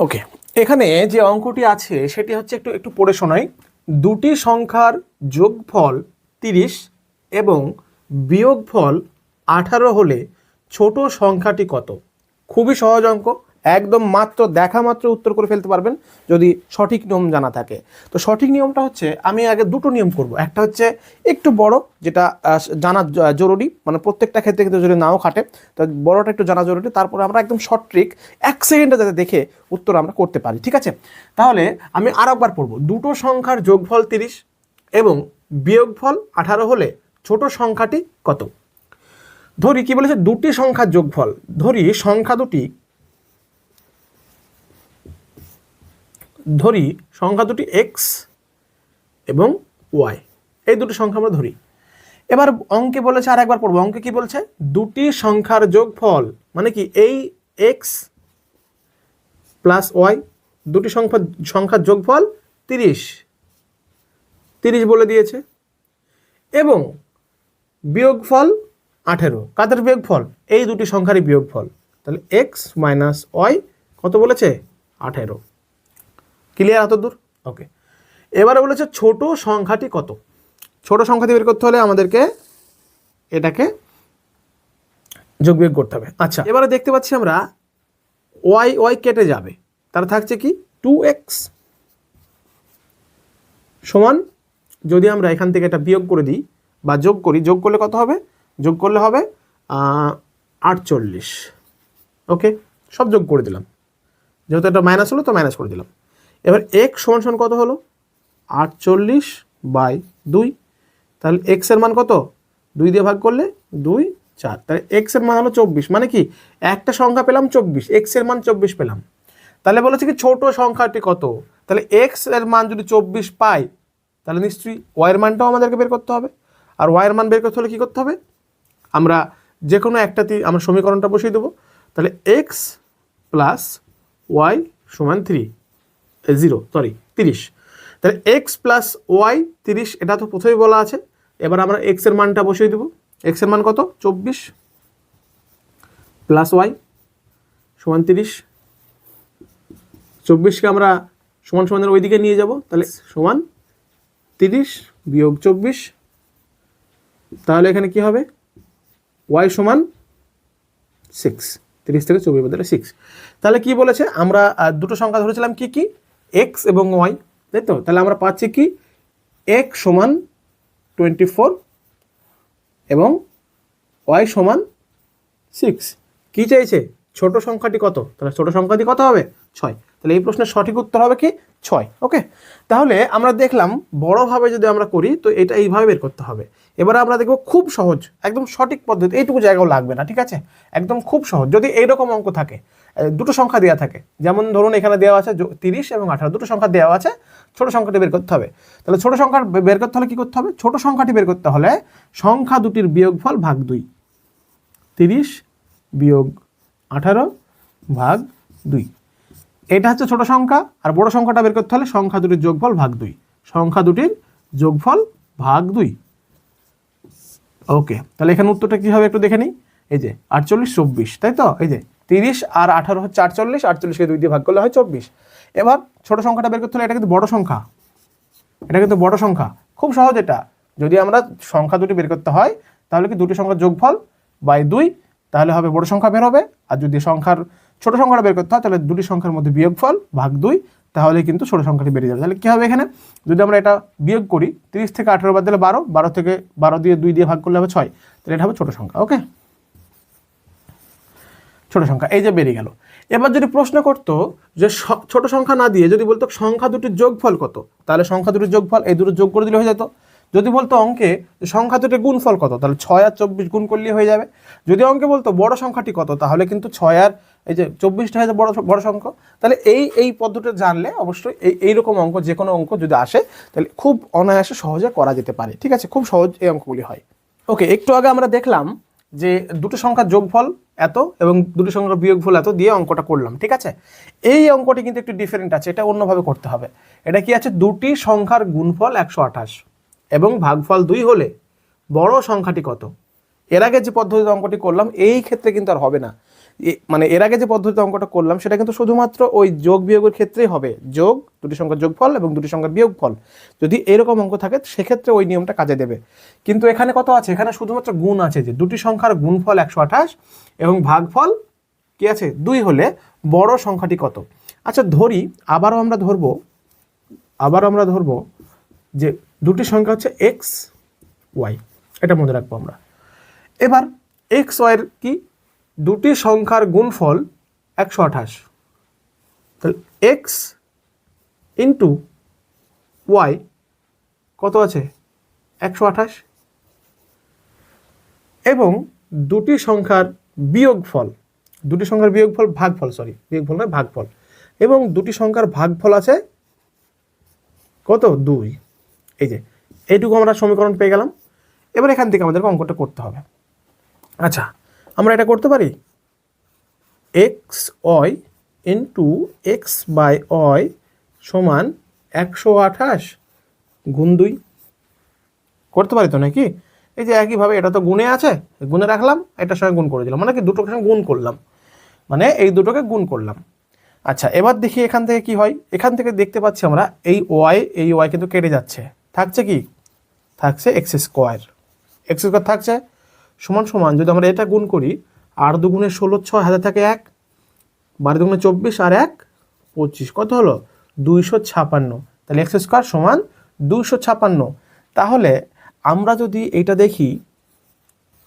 ওকে এখানে যে অঙ্কটি আছে, সেটি হচ্ছে একটু একটু পড়ে শোনাই। দুটি সংখ্যার যোগফল তিরিশ এবং বিয়োগফল আঠারো হলে ছোট সংখ্যাটি কত? খুবই সহজ অঙ্ক। একদম মাত্র, দেখা মাত্র উত্তর করে ফেলতে পারবেন যদি সঠিক নিয়ম জানা থাকে। তো সঠিক নিয়মটা হচ্ছে, আমি আগে দুটো নিয়ম করব। একটা হচ্ছে একটু বড়, যেটা জানা জরুরি মানে প্রত্যেকটা ক্ষেত্রে কিন্তু যদি নাও খাটে, তো বড়টা একটু জানা জরুরি, তারপরে আমরা একদম শর্ট ট্রিক এক সেকেন্ডে যাতে দেখে উত্তর আমরা করতে পারি, ঠিক আছে? তাহলে আমি আর একবার পড়ব। দুটো সংখ্যার যোগফল তিরিশ এবং বিয়োগফল আঠারো হলে ছোট সংখ্যাটি কত? ধরি, কি বলেছে? দুটি সংখ্যার যোগফল। ধরি, সংখ্যা দুটি ধরি সংখ্যা দুটি এক্স এবং ওয়াই এই দুটি সংখ্যা আমরা ধরি। এবার অঙ্কে বলেছে আর একবার পড়ব। অঙ্কে কি বলছে? দুটি সংখ্যার যোগফল মানে কি? এই এক্স প্লাস ওয়াই দুটি সংখ্যা, সংখ্যার যোগফল তিরিশ। তিরিশ বলে দিয়েছে। এবং বিয়োগফল আঠেরো। কাদের বিয়োগফল? এই দুটি সংখ্যারই বিয়োগফল। তাহলে এক্স মাইনাস ওয়াই কত বলেছে? আঠেরো। ক্লিয়ার এত দূর ওকে এবারে বলেছে ছোট সংখ্যাটি কত? ছোট সংখ্যাটি বের করতে হলে আমাদেরকে এটাকে যোগ বিয়োগ করতে হবে। আচ্ছা এবারে দেখতে পাচ্ছি আমরা ওয়াই ওয়াই কেটে যাবে। তার থাকছে কি? টু এক্স সমান যদি আমরা এখান থেকে এটা বিয়োগ করে দিই বা যোগ করি, যোগ করলে কত হবে? যোগ করলে হবে আটচল্লিশ। ওকে সব যোগ করে দিলাম। যেহেতু এটা মাইনাস হলো, তো মাইনাস করে দিলাম। এবার এক সমান সমান কত হলো? আটচল্লিশ বাই দুই। তাহলে এক্সের মান কত? দুই দিয়ে ভাগ করলে দুই, চার। তাহলে এক্সের মান হলো চব্বিশ। মানে কি? একটা সংখ্যা পেলাম চব্বিশ। এক্সের মান চব্বিশ পেলাম। তাহলে বলেছে কি ছোট সংখ্যাটি কত? তাহলে এক্সের মান যদি চব্বিশ পাই, তাহলে নিশ্চয়ই ওয়াইয়ের মানটাও আমাদেরকে বের করতে হবে। আর ওয়াইয়ের মান বের করতে হলে কী করতে হবে? আমরা যে কোনো একটাতেই আমরা সমীকরণটা বসিয়ে দেবো। তাহলে এক্স প্লাস ওয়াই সমান থ্রি জিরো সরি তিরিশ। তাহলে এক্স প্লাস ওয়াই তিরিশ, এটা তো প্রথমেই বলা আছে। এবার আমরা এক্সের মানটা বসিয়ে দেবো। এক্সের মান কত? চব্বিশ প্লাস ওয়াই সমান তিরিশ। চব্বিশকে আমরা সমান সমানের ওইদিকে নিয়ে যাব। তাহলে সমান তিরিশ বিয়োগ চব্বিশ। তাহলে এখানে কি হবে? ওয়াই সমান সিক্স তিরিশ থেকে চব্বিশ বদলে সিক্স তাহলে কি বলেছে? আমরা দুটো সংখ্যা ধরেছিলাম কি কি? এক্স এবং ওয়াই তাই তো তাহলে আমরা পাচ্ছি কি? এক সমান টোয়েন্টি ফোর এবং ওয়াই সমান সিক্স কী চাইছে? ছোট সংখ্যাটি কত? তাহলে ছোট সংখ্যাটি কত হবে? ছয়। তাহলে এই প্রশ্নের সঠিক উত্তর হবে কি? ছয় ওকে তাহলে আমরা দেখলাম বড়ভাবে যদি আমরা করি, তো এটা এইভাবে বের করতে হবে। এবারে আমরা দেখব খুব সহজ, একদম সঠিক পদ্ধতি, এইটুকু জায়গাও লাগবে না, ঠিক আছে? একদম খুব সহজ, যদি এইরকম অঙ্ক থাকে দুটো সংখ্যা দেওয়া থাকে, যেমন ধরুন এখানে দেওয়া আছে তিরিশ এবং আঠারো, দুটো সংখ্যা দেওয়া আছে, ছোট সংখ্যাটি বের করতে হবে। তাহলে ছোট সংখ্যা বের করতে হলে কি করতে হবে? ছোট সংখ্যাটি বের করতে হলে সংখ্যা দুটির বিয়োগফল ভাগ দুই। তিরিশ বিয়োগ আঠারো ভাগ দুই। এটা হচ্ছে ছোট সংখ্যা, আর বড় সংখ্যাটা বের করতে হলে সংখ্যা দুটির যোগফল ভাগ দুই। সংখ্যা দুটির যোগফল ভাগ দুই। ওকে, তাহলে এখানে উত্তরটা কী হবে একটু দেখে নিই। এই যে, আটচল্লিশ, চব্বিশ, তাই তো? এই যে, তিরিশ আর আঠারো হচ্ছে আটচল্লিশ, আটচল্লিশকে দুই দিয়ে ভাগ করলে হয় চব্বিশ। এবার ছোট সংখ্যাটা বের করতে হলে এটা কিন্তু বড় সংখ্যা। এটা কিন্তু বড় সংখ্যা। খুব সহজ এটা। যদি আমরা সংখ্যা দুটি বের করতে হয়, তাহলে কি দুটি সংখ্যার যোগফল বাই দুই, তাহলে হবে বড় সংখ্যা বের হবে। আর যদি সংখ্যার ছোট সংখ্যাটা বের করতে হয়, তাহলে দুটি সংখ্যার মধ্যে বিয়োগফল ভাগ দুই, তাহলে কিন্তু ছোট সংখ্যাটি বেরিয়ে যাবে। তাহলে কী হবে এখানে? যদি আমরা এটা বিয়োগ করি, তিরিশ থেকে আঠেরো বাদ দিলে বারো বারো থেকে বারো দিয়ে দুই দিয়ে ভাগ করলে হবে ছয়, তাহলে এটা হবে ছোট সংখ্যা ওকে ছোট সংখ্যা, এই যে বেরিয়ে গেল। এবার যদি প্রশ্ন করতো যে ছোট সংখ্যা না দিয়ে যদি বলতো সংখ্যা দুটির যোগফল কত, তাহলে সংখ্যা দুটির যোগফল, এই দুটো যোগ করে দিলে হয়ে যেত। যদি বলতো অঙ্কে সংখ্যা দুটির গুণফল কত? তাহলে ছয় আর চব্বিশ গুণ করলে হয়ে যাবে। যদি অঙ্কে বলতো বড় সংখ্যাটি কত? তাহলে কিন্তু ছয় আর এই যে চব্বিশটা হয়ে বড় বড় সংখ্যা। তাহলে এই এই পদ্ধতিটা জানলে অবশ্যই এই এইরকম অঙ্ক, যে কোনো অঙ্ক যদি আসে, তাহলে খুব অনায়াসে সহজে করা যেতে পারে। ঠিক আছে? খুব সহজ এই অঙ্কগুলি হয়। ওকে, একটু আগে আমরা দেখলাম যে দুটো সংখ্যার যোগফল এত এবং দুটো সংখ্যার বিয়োগফল এত দিয়ে অঙ্কটা করলাম। ঠিক আছে? এই অঙ্কটি কিন্তু একটু ডিফারেন্ট আছে। এটা অন্যভাবে করতে হবে। এটা কি আছে? দুটি সংখ্যার গুণফল একশো আঠাশ। এবং ভাগফল দুই হলে বড় সংখ্যাটি কত? এর আগে যে পদ্ধতিতে অঙ্কটি করলাম, এই ক্ষেত্রে কিন্তু আর হবে না। মানে এর আগে যে পদ্ধতিতে অঙ্কটা করলাম, সেটা কিন্তু শুধুমাত্র ওই যোগ বিয়োগের ক্ষেত্রেই হবে। যোগ, দুটি সংখ্যার যোগফল এবং দুটি সংখ্যার বিয়োগফল। যদি এরকম অঙ্ক থাকে, সেক্ষেত্রে ওই নিয়মটা কাজে দেবে। কিন্তু এখানে কত আছে? এখানে শুধুমাত্র গুণ আছে যে দুটি সংখ্যার গুণফল একশো আঠাশ এবং ভাগফল কি আছে? দুই হলে বড় সংখ্যাটি কত? আচ্ছা ধরি, আবারও আমরা ধরবো, আবারও আমরা ধরবো যে দুটি সংখ্যা হচ্ছে এক্স ওয়াই এটা মনে রাখব আমরা। এবার এক্স ওয়াইয়ের কি? দুটি সংখ্যার গুণফল একশো আঠাশ। তাহলে এক্স ইন্টু ওয়াই কত আছে? একশো আঠাশ। এবং দুটি সংখ্যার বিয়োগফল, দুটি সংখ্যার বিয়োগফল ভাগফল সরি বিয়োগফল নয়, ভাগফল। এবং দুটি সংখ্যার ভাগফল আছে কত? দুই। এই যে, এইটুকু আমরা সমীকরণ পেয়ে গেলাম। এবার এখান থেকে আমাদেরকে অঙ্কটা করতে হবে। আচ্ছা আমরা এটা করতে পারি? এক্স অয় ইন্টু এক্স বাই অয় সমান একশো আঠাশ গুণ দুই। করতে পারি তো নাকি? এই যে একইভাবে এটা তো গুণে আছে, গুণে রাখলাম, এটার সঙ্গে গুণ করে দিলাম। মানে কি, দুটোকে সঙ্গে গুণ করলাম। মানে এই দুটোকে গুণ করলাম। আচ্ছা এবার দেখি এখান থেকে কি হয়? এখান থেকে দেখতে পাচ্ছি আমরা এই ওয়াই এই ওয়াই কিন্তু কেটে যাচ্ছে। থাকছে কি? থাকছে এক্স স্কোয়ার এক্স স্কোয়ার থাকছে সমান সমান, যদি আমরা এটা গুণ করি আর দুগুণে ষোলো, ছয় হাতে থাকে এক, বারো দুগুণে চব্বিশ আর এক, পঁচিশ, কত হলো? দুইশো ছাপান্ন। তাহলে এক্স স্কোয়ার সমান দুইশো ছাপান্ন। তাহলে আমরা যদি এইটা দেখি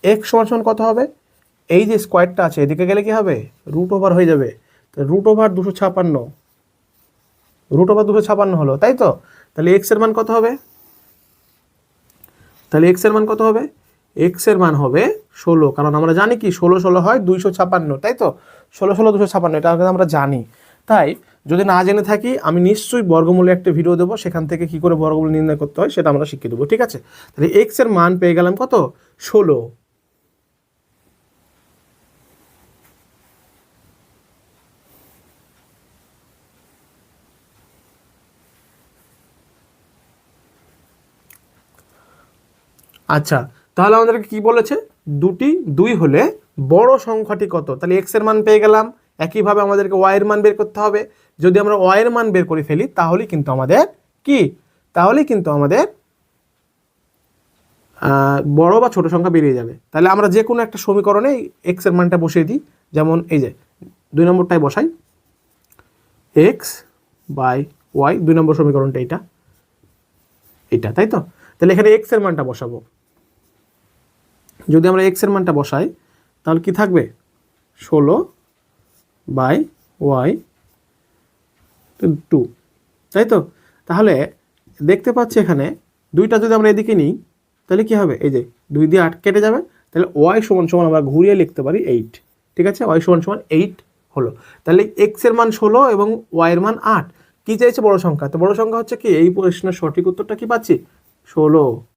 এক্স সমান সমান কত হবে? এই যে স্কোয়ারটা আছে, এদিকে গেলে কি হবে? রুট ওভার হয়ে যাবে। রুট ওভার দুশো ছাপান্ন। রুট ওভার দুশো ছাপান্ন হলো, তাই তো? তাহলে এক্সের মান কত হবে? তাহলে এক্সের মান কত হবে? এক্সের মান হবে ষোলো। কারণ আমরা জানি কি, ষোলো ষোলো হয় দুইশো ছাপান্ন, তাই তো? ষোলো ষোলো দুশো ছাপান্ন, এটা আমরা জানি। তাই যদি না জেনে থাকি, আমি নিশ্চয়ই বর্গমূলে একটা ভিডিও দেবো, সেখান থেকে কি করে বর্গমূল নির্ণয় করতে হয় সেটা আমরা শিখিয়ে দেবো, ঠিক আছে? তাহলে এক্সের মান পেয়ে গেলাম কত? ষোলো। আচ্ছা তাহলে আমাদেরকে কি বলেছে? দুটি দুই হলে বড় সংখ্যাটি কত? তাহলে এক্সের মান পেয়ে গেলাম। একইভাবে আমাদেরকে ওয়াই এর মান বের করতে হবে। যদি আমরা ওয়াই এর মান বের করে ফেলি, তাহলে কিন্তু আমাদের কি? তাহলে কিন্তু আমাদের বড় বা ছোট সংখ্যা বেরিয়ে যাবে। তাহলে আমরা যে কোনো একটা সমীকরণে এক্সের মানটা বসিয়ে দিই। যেমন এই যে, দুই নম্বরটাই বসাই। এক্স বাই ওয়াই দুই নম্বর সমীকরণটা এটা এটা তাই তো? তাহলে এখানে এক্সের মানটা বসাবো। যদি আমরা এক্সের মানটা বসাই, তাহলে কি থাকবে? ষোলো বাই ওয়াই টু। তাই তো? তাহলে দেখতে পাচ্ছি এখানে দুইটা যদি আমরা এদিকে নিই, তাহলে কি হবে? এই যে দুই দিয়ে আট কেটে যাবে, তাহলে ওয়াই সমান সমান আমরা ঘুরিয়ে লিখতে পারি এইট। ঠিক আছে? ওয়াই সমান সমান এইট হলো। তাহলে এক্সের মান ষোলো এবং ওয়াই এর মান আট। কি চাইছে বড় সংখ্যা? তো বড় সংখ্যা হচ্ছে কি? এই প্রশ্নের সঠিক উত্তরটা কি পাচ্ছি? ষোলো।